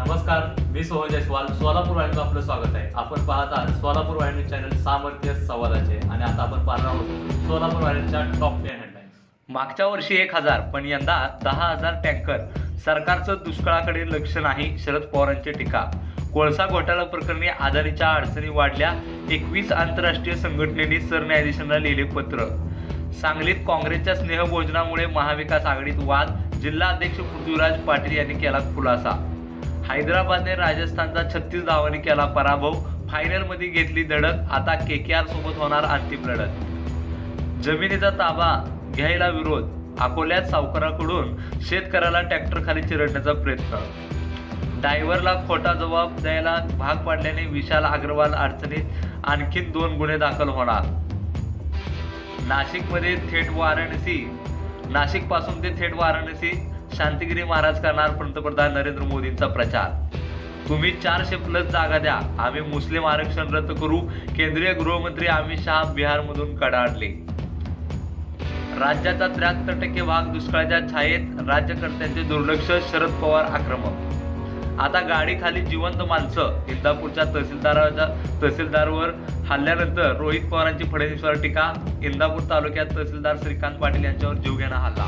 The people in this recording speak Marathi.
नमस्कार मी सोहन जयस्वाल. सोलापूर वाहिनीचं आपलं स्वागत आहे. आपण पाहत आहात सोलापूर वाहिनी चॅनल सामर्थ्य संवादाचे आणि आता आपण पाहणार आहोत सोलापूर वाहिनीच्या टॉप टेन हेडलाईन्स मागच्या वर्षी एक हजार पण यंदा दहा हजार टँकर. सरकारचं दुष्काळाकडे लक्ष नाही शरद पवारांची टीका. कोळसा घोटाळा प्रकरणी आदानीच्या अडचणी वाढल्या. एकवीस आंतरराष्ट्रीय संघटनेने सरन्यायाधीशांना लिहिले पत्र. सांगलीत काँग्रेसच्या स्नेहभोजनामुळे महाविकास आघाडीत वाद. जिल्हा अध्यक्ष पृथ्वीराज पाटील यांनी केला खुलासा. हैदराबादने राजस्थानचा छत्तीस धावांनी केला पराभव. फायनलमध्ये घेतली धडक. आता के के आर सोबत होणार अंतिम लढत. जमिनीचा ताबा घ्यायला विरोध. अकोल्यात सावकाराकडून शेतकऱ्याला ट्रॅक्टर खाली चिरडण्याचा प्रयत्न. डायव्हरला खोटा जबाब द्यायला भाग पाडल्याने विशाल अग्रवाल अडचणीत आणखीन दोन गुन्हे दाखल होणार. नाशिकमध्ये थेट वाराणसी. नाशिकपासून ते थेट वाराणसी. शांतिगिरी महाराज करणार पंतप्रधान नरेंद्र मोदींचा प्रचार. तुम्ही चारशे प्लस जागा द्या. आम्ही मुस्लिम आरक्षण रद्द करू. केंद्रीय गृहमंत्री अमित शहा बिहारमधून कडाडले. राज्याचा त्र्याहत्तर टक्के भाग दुष्काळाच्या छायेत राज्यकर्त्यांचे दुर्लक्ष शरद पवार आक्रमक. आता गाडीखाली जिवंत माणसं. इंदापूरच्या तहसीलदाराच्या तहसीलदारवर हल्ल्यानंतर रोहित पवारांची फडणवीसवर टीका. इंदापूर तालुक्यात तहसीलदार श्रीकांत पाटील यांच्यावर जीवघेणा हल्ला.